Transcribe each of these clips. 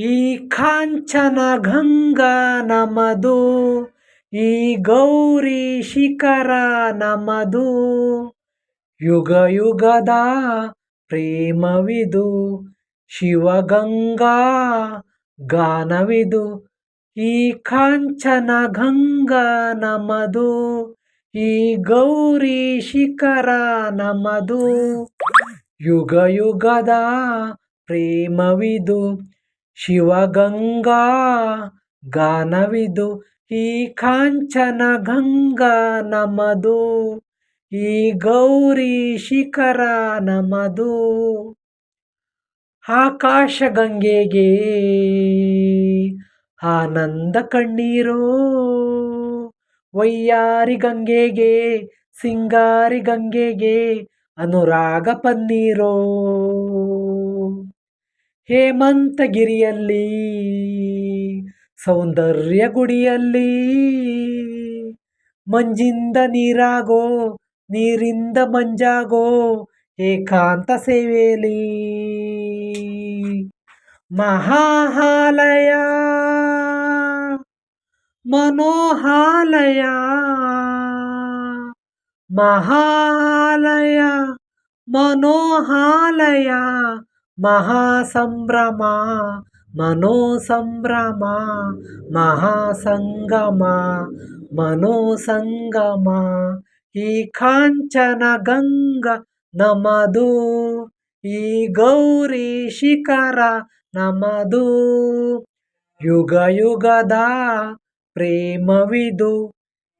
ಈ ಕಾಂಚನ ಗಂಗಾ ನಮದು, ಈ ಗೌರಿ ಶಿಖರ ನಮದು. ಯುಗ ಯುಗದ ಪ್ರೇಮವಿದು, ಶಿವಗಂಗಾ ಗಾನವಿದು. ಈ ಕಾಂಚನ ಗಂಗಾ ನಮದು, ಈ ಗೌರಿ ಶಿಖರ ನಮದು. ಯುಗ ಯುಗದ ಪ್ರೇಮವಿದು ಶಿವಗಂಗಾ, ಗಾನವಿದು, ಈ ಕಾಂಚನ ಗಂಗಾ ನಮದು, ಈ ಗೌರಿ ಶಿಖರ ನಮದು. ಆಕಾಶ ಗಂಗೆಗೆ ಆನಂದ ಕಣ್ಣೀರೋ ವೈಯಾರಿ ಗಂಗೆಗೆ, ಸಿಂಗಾರಿ ಗಂಗೆಗೆ, ಅನುರಾಗ ಪನ್ನೀರೋ. ಹೇಮಂತಗಿರಿಯಲ್ಲಿ ಸೌಂದರ್ಯ ಗುಡಿಯಲ್ಲಿ ಮಂಜಿಂದ ನೀರಾಗೋ ನೀರಿಂದ ಮಂಜಾಗೋ ಏಕಾಂತ ಸೇವೆಯಲ್ಲಿ. ಮಹಾಹಾಲಯ ಮನೋಹಾಲಯ ಮಹಾಲಯ ಮನೋಹಾಲಯ. ಮಹಾಸಂಭ್ರಮ ಮನೋಸಂಭ್ರಮ ಮಹಾಸಂಗಮ ಮನೋಸಂಗಮ ಈ ಕಾಂಚನ ಗಂಗ ನಮದು ಈ ಗೌರಿ ಶಿಖರ ನಮದು ಯುಗ ಯುಗದ ಪ್ರೇಮವಿದು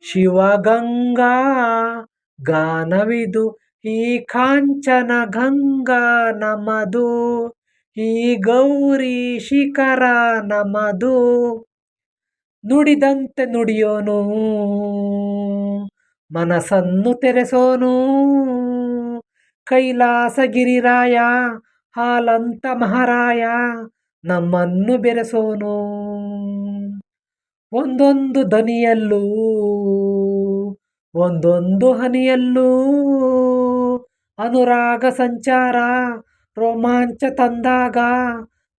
ಶಿವಗಂಗಾ ಗಾನವಿದು ಈ ಕಾಂಚನ ಗಂಗಾ ನಮದು, ಈ ಗೌರಿ ಶಿಖರ ನಮದು. ನುಡಿದಂತೆ ನುಡಿಯೋನು, ಮನಸ್ಸನ್ನು ತೆರೆಸೋನು. ಕೈಲಾಸಗಿರಿರಾಯ ಹಾಲಂತ ಮಹಾರಾಯ, ನಮ್ಮನ್ನು ಬೆರೆಸೋನು. ಒಂದೊಂದು ದನಿಯಲ್ಲೂ, ಒಂದೊಂದು ಹನಿಯಲ್ಲೂ. ಅನುರಾಗ ಸಂಚಾರ ರೋಮಾಂಚ ತಂದಾಗ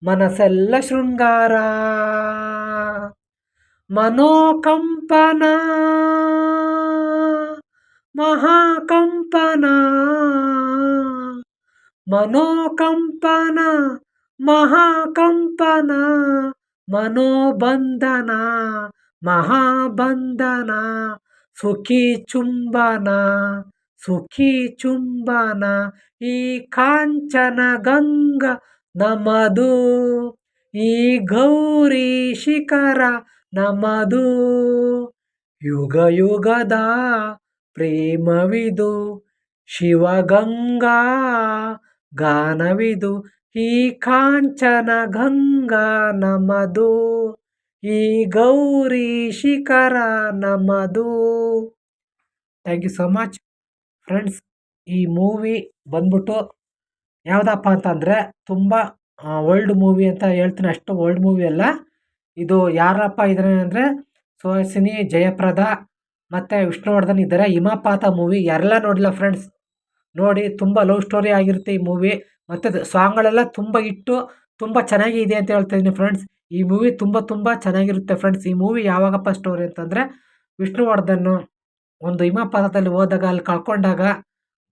ಮನಸ್ಸೆಲ್ಲ ಶೃಂಗಾರ ಮನೋಕಂಪನ ಮಹಾಕಂಪನ ಮನೋಕಂಪನ ಮಹಾಕಂಪನ ಮನೋಬಂಧನ ಮಹಾಬಂಧನ ಸುಖಿ ಚುಂಬನ ಸುಖಿ ಚುಂಬನ ಈ ಕಾಂಚನ ಗಂಗ ನಮದು. ಈ ಗೌರಿ ಶಿಖರ ನಮದು. ಯುಗ ಯುಗದ ಪ್ರೇಮವಿದು ಶಿವಗಂಗಾ ಗಾನವಿದು, ಈ ಕಾಂಚನ ಗಂಗಾ ನಮದು. ಈ ಗೌರಿ ಶಿಖರ ನಮದು. Thank you so much friends ಈ ಮೂವಿ ಬಂದ್ಬಿಟ್ಟು ಯಾವುದಪ್ಪ ಅಂತಂದರೆ ತುಂಬ ಓಲ್ಡ್ ಮೂವಿ ಅಂತ ಹೇಳ್ತೀನಿ, ಅಷ್ಟು ಓಲ್ಡ್ ಮೂವಿ ಅಲ್ಲ. ಇದು ಯಾರಪ್ಪ ಇದ್ದಾರೆ ಅಂದರೆ ಸುಹಾಸಿನಿ ಜಯಪ್ರದ ಮತ್ತು ವಿಷ್ಣುವರ್ಧನ್ ಇದ್ದಾರೆ ಹಿಮಪಾತ ಮೂವಿ ಯಾರೆಲ್ಲ ನೋಡಿಲ್ಲ ಫ್ರೆಂಡ್ಸ್ ನೋಡಿ, ತುಂಬ ಲವ್ ಸ್ಟೋರಿ ಆಗಿರುತ್ತೆ ಈ ಮೂವಿ ಮತ್ತು ಸಾಂಗ್ಗಳೆಲ್ಲ ತುಂಬ ಇಟ್ಟು ತುಂಬ ಚೆನ್ನಾಗಿದೆ ಅಂತ ಹೇಳ್ತಾ ಇದ್ದೀನಿ ಫ್ರೆಂಡ್ಸ್ ಈ ಮೂವಿ ತುಂಬ ತುಂಬ ಚೆನ್ನಾಗಿರುತ್ತೆ ಫ್ರೆಂಡ್ಸ್ ಈ ಮೂವಿ ಯಾವಾಗಪ್ಪ ಸ್ಟೋರಿ ಅಂತಂದರೆ ವಿಷ್ಣುವರ್ಧನ್ ಒಂದು ಹಿಮಪಾತದಲ್ಲಿ ಹೋದಾಗ, ಅಲ್ಲಿ ಕಳ್ಕೊಂಡಾಗ,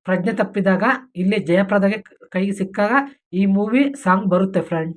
ಪ್ರಜ್ಞೆ ತಪ್ಪಿದಾಗ, ಇಲ್ಲಿ ಜಯಪ್ರದಗೆ ಕೈಗೆ ಸಿಕ್ಕಾಗ ಈ ಮೂವಿ ಸಾಂಗ್ ಬರುತ್ತೆ ಫ್ರೆಂಡ್